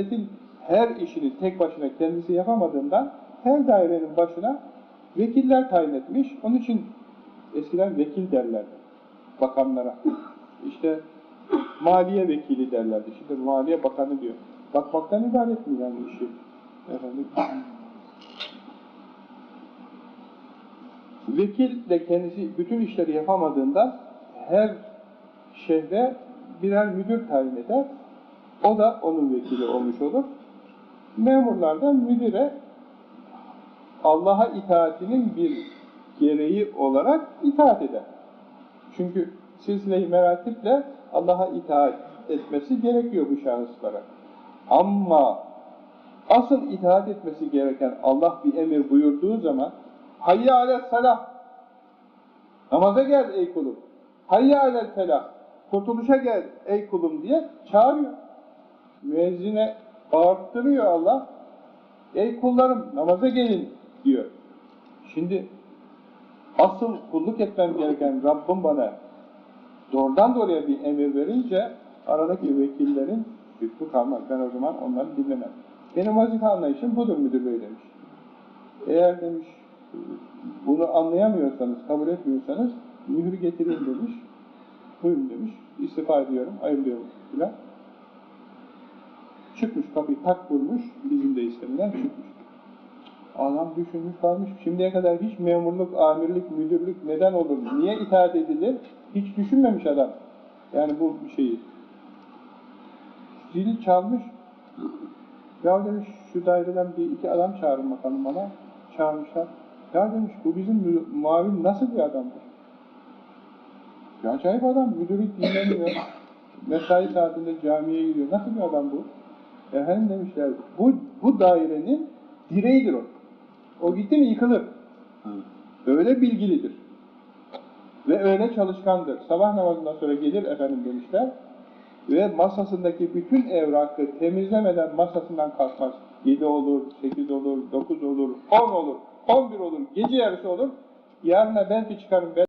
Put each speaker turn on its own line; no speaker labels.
devletin her işini tek başına kendisi yapamadığından her dairenin başına vekiller tayin etmiş. Onun için eskiden vekil derlerdi bakanlara. İşte maliye vekili derlerdi. Şimdi maliye bakanı diyor. Bakmaktan ibaret mi yani işi? Efendim. Vekil de kendisi bütün işleri yapamadığından her şehre birer müdür tayin eder. O da onun vekili olmuş olur. Memurlardan müdüre Allah'a itaatinin bir gereği olarak itaat eder. Çünkü silsile-i meratiple Allah'a itaat etmesi gerekiyor bu şahıslara. Ama asıl itaat etmesi gereken Allah bir emir buyurduğu zaman hayye alel salah namaza gel ey kulum hayye alel felah kurtuluşa gel ey kulum diye çağırıyor. Müezzine bağırttırıyor Allah. Ey kullarım namaza gelin diyor. Şimdi asıl kulluk etmem gereken Rabbim bana doğrudan doğruya bir emir verince aradaki vekillerin hükmü kalmaz. Ben o zaman onları dinlemem. Benim vazife anlayışım budur müdür bey demiş. Eğer demiş bunu anlayamıyorsanız, kabul etmiyorsanız mühür getireyim demiş. Buyurun demiş. İstifa ediyorum, ayrılıyorum filan. Çıkmış kapıyı tak vurmuş, bizim de isteminden çıkmış. Adam düşünmüş kalmış. Şimdiye kadar hiç memurluk, amirlik, müdürlük neden olur? Niye itaat edilir? Hiç düşünmemiş adam. Yani bu şeyi. Zil çalmış. Ya demiş şu daireden bir iki adam çağırın bakalım bana. Çağırmışlar. Ya demiş bu bizim muavin nasıl bir adamdır? Ya acayip adam. Müdürü dinlemiyor. Mesai saatinde camiye gidiyor. Nasıl bir adam bu? Efendim demişler, bu, bu dairenin direğidir o. O gitti mi yıkılır. Öyle bilgilidir. Ve öyle çalışkandır. Sabah namazından sonra gelir efendim demişler. Ve masasındaki bütün evrakı temizlemeden masasından kalkmaz. 7 olur, 8 olur, 9 olur, 10 olur, 11 olur, gece yarısı olur. Yarına belki çıkarım,